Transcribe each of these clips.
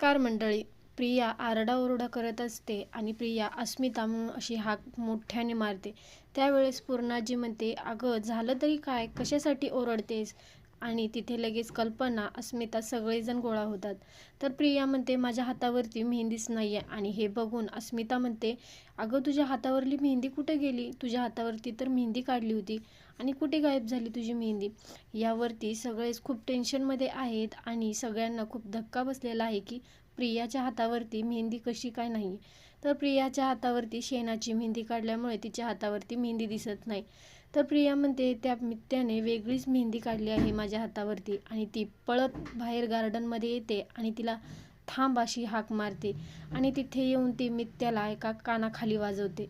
नमस्कार मंडळी. प्रिया आरडाओरडा करत असते आणि प्रिया अस्मिता म्हणून अशी हाक मोठ्याने मारते. त्यावेळेस पूर्णाजी म्हणते अगं झालं तरी काय? कशासाठी ओरडतेस? आणि तिथे लगेच कल्पना अस्मिता सगळेजण गोळा होतात. तर प्रिया म्हणते माझ्या हातावरती मेहंदीच नाही आहे आणि हे बघून अस्मिता म्हणते अगं तुझ्या हातावरली मेहंदी कुठे गेली? तुझ्या हातावरती तर मेहंदी काढली होती. आणि कुठे गायब झाली तुझी मेहंदी? यावरती सगळेच खूप टेन्शनमध्ये आहेत आणि सगळ्यांना खूप धक्का बसलेला आहे की प्रियाच्या हातावरती मेहंदी कशी काय नाही? तर प्रियाच्या हातावरती शेणाची मेहंदी काढल्यामुळे तिच्या हातावरती मेहंदी दिसत नाही. तर प्रिया म्हणते त्या मित्याने वेगळीच मेहंदी काढली आहे माझ्या हातावरती आणि ती पळत बाहेर गार्डनमध्ये येते आणि तिला थांब अशी हाक मारते आणि तिथे येऊन ती मित्याला एका कानाखाली वाजवते.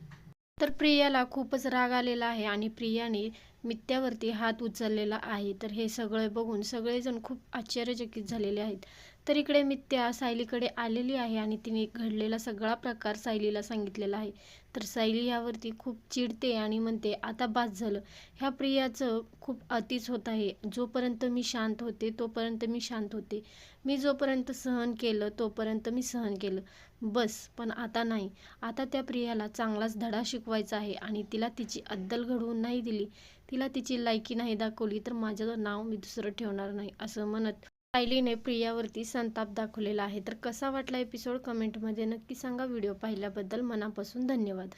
तर प्रियाला खूपच राग आलेला आहे आणि प्रियाने मित्यावरती हात उचललेला आहे. तर हे सगळे बघून सगळेजण खूप आश्चर्यचकित झालेले आहेत. तर इकडे मित्या सायलीकडे आलेली आहे आणि तिने घडलेला सगळा प्रकार सायलीला सांगितलेला आहे. तर सायली यावरती खूप चिडते आणि म्हणते आता बास झालं. ह्या प्रियाचं खूप अतिच होत आहे. जोपर्यंत मी शांत होते तोपर्यंत मी शांत होते. मी जोपर्यंत सहन केलं तोपर्यंत मी सहन केलं. बस पण आता नाही. आता त्या प्रियाला चांगलाच धडा शिकवायचा आहे आणि तिला तिची अद्दल घडवून नाही दिली. तिला तिची लायकी नाही दाखवली तर माझं नाव मी दुसरं ठेवणार नाही असं म्हणत सायलीने प्रियावरती संताप दाखवलेला आहे. तर कसा वाटला एपिसोड कमेंटमध्ये नक्की सांगा. व्हिडिओ पाहिल्याबद्दल मनापासून धन्यवाद.